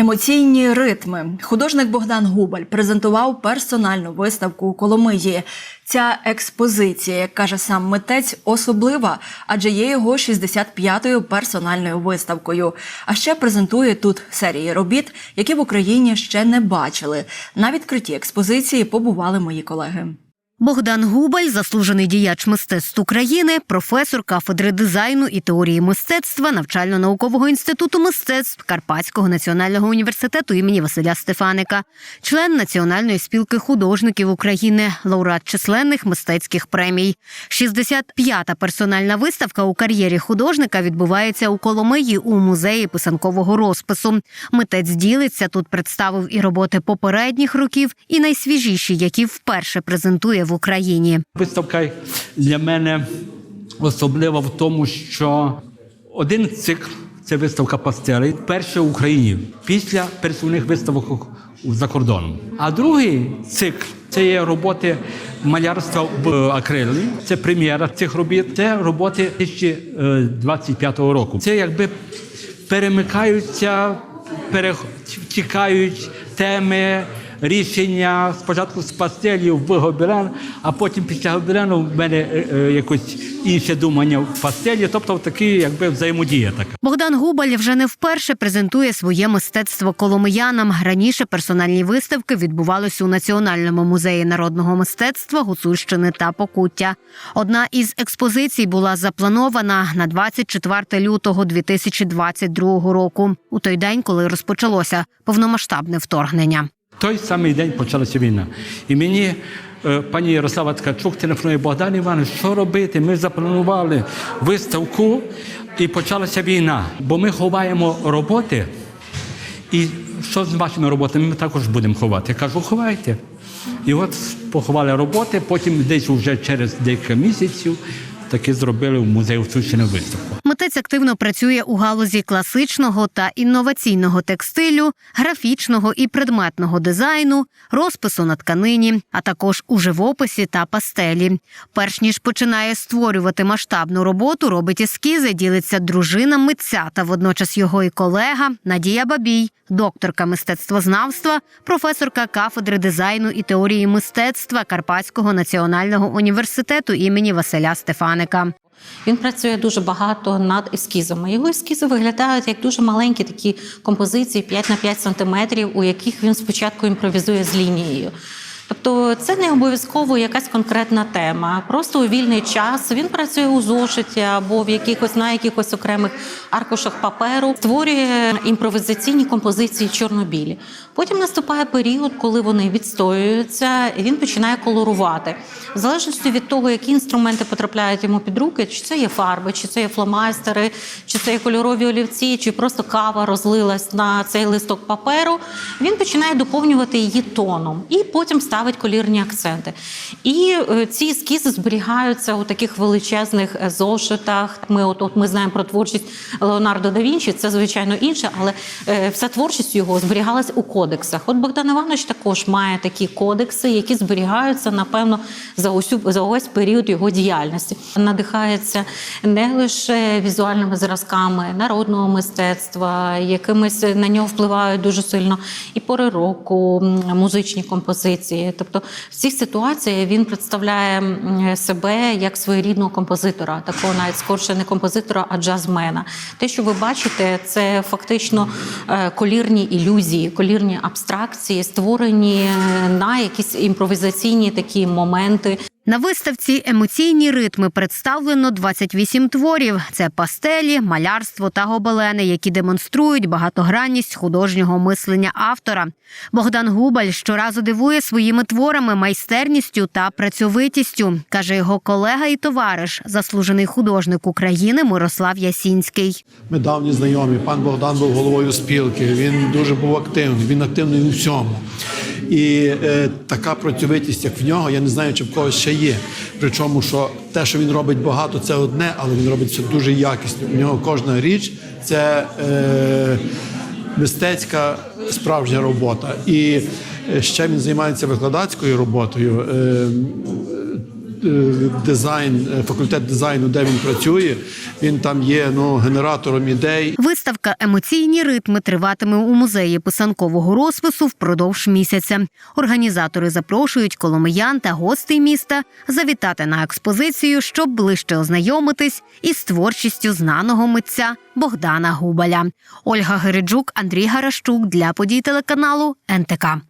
Емоційні ритми. Художник Богдан Губаль презентував персональну виставку у Коломиї. Ця експозиція, як каже сам митець, особлива, адже є його 65-ю персональною виставкою. А ще презентує тут серії робіт, які в Україні ще не бачили. На відкритті експозиції побували мої колеги. Богдан Губаль, заслужений діяч мистецтв України, професор кафедри дизайну і теорії мистецтва навчально-наукового інституту мистецтв Карпатського національного університету імені Василя Стефаника, член Національної спілки художників України, лауреат численних мистецьких премій. 65-та персональна виставка у кар'єрі художника відбувається у Коломиї у музеї писанкового розпису. Митець ділиться тут представив і роботи попередніх років, і найсвіжіші, які вперше презентує в Україні. Виставка для мене особлива в тому, що один цикл це виставка пастелей, перша в Україні після пересувних виставок за кордоном. А другий цикл це є роботи малярства в акрилі. Це прем'єра цих робіт. Це роботи 2025 року. Це якби перемикаються, перетікають теми. Рішення спочатку з пастелів в гобелен, а потім після гобелену в мене е, е, якось інше думання в пастелі, тобто такі якби взаємодія така. Богдан Губаль вже не вперше презентує своє мистецтво коломиянам. Раніше персональні виставки відбувалися у Національному музеї народного мистецтва Гуцульщини та Покуття. Одна із експозицій була запланована на 24 лютого 2022 року, у той день, коли розпочалося повномасштабне вторгнення. Той самий день почалася війна. І мені е, пані Ярослава Ткачук телефонує Богдан Іванович, що робити? Ми запланували виставку і почалася війна. Бо ми ховаємо роботи. І що з вашими роботами? Ми також будемо ховати. Я кажу, ховайте. І от поховали роботи, потім десь вже через декілька місяців таки зробили в музеї Сущини виставку. Митець активно працює у галузі класичного та інноваційного текстилю, графічного і предметного дизайну, розпису на тканині, а також у живописі та пастелі. Перш ніж починає створювати масштабну роботу, робить ескізи, ділиться дружина митця та водночас його і колега Надія Бабій, докторка мистецтвознавства, професорка кафедри дизайну і теорії мистецтва Карпатського національного університету імені Василя Стефаника. Він працює дуже багато над ескізами. Його ескізи виглядають як дуже маленькі такі композиції 5 на 5 сантиметрів, у яких він спочатку імпровізує з лінією. Тобто це не обов'язково якась конкретна тема. Просто у вільний час він працює у зошиті або в якихось на якихось окремих аркушах паперу, створює імпровізаційні композиції чорнобілі. Потім наступає період, коли вони відстоюються, і він починає колорувати. В залежності від того, які інструменти потрапляють йому під руки, чи це є фарби, чи це є фломастери, чи це є кольорові олівці, чи просто кава розлилась на цей листок паперу. Він починає доповнювати її тоном і потім ставить колірні акценти. І е, ці ескізи зберігаються у таких величезних е, зошитах. Ми от, от ми знаємо про творчість Леонардо да Вінчі, це звичайно інше, але е, вся творчість його зберігалась у кодексах. От Богдан Іванович також має такі кодекси, які зберігаються, напевно, за усю за увесь період його діяльності. Надихається не лише візуальними зразками народного мистецтва, якимись на нього впливають дуже сильно і пори року, музичні композиції. Тобто в цих ситуаціях він представляє себе як своєрідного композитора, такого навіть скорше не композитора, а джазмена. Те, що ви бачите, це фактично е, колірні ілюзії, колірні абстракції, створені е, на якісь імпровізаційні такі моменти. На виставці емоційні ритми представлено 28 творів. Це пастелі, малярство та гобелени, які демонструють багатогранність художнього мислення автора. Богдан Губаль щоразу дивує своїми творами, майстерністю та працьовитістю, каже його колега і товариш, заслужений художник України Мирослав Ясінський. Ми давні знайомі. Пан Богдан був головою спілки. Він дуже був активний. Він активний у всьому. І е, така працьовитість, як в нього, я не знаю, чи в когось ще є. Причому, що те, що він робить багато, це одне, але він робить все дуже якісно. У нього кожна річ це е, мистецька справжня робота. І е, ще він займається викладацькою роботою. Е, дизайн, е, факультет дизайну, де він працює. Він там є ну, генератором ідей. Виставка Емоційні ритми триватиме у музеї писанкового розпису впродовж місяця. Організатори запрошують коломиян та гостей міста завітати на експозицію, щоб ближче ознайомитись із творчістю знаного митця Богдана Губаля. Ольга Гереджук, Андрій Гарашчук для подій телеканалу НТК.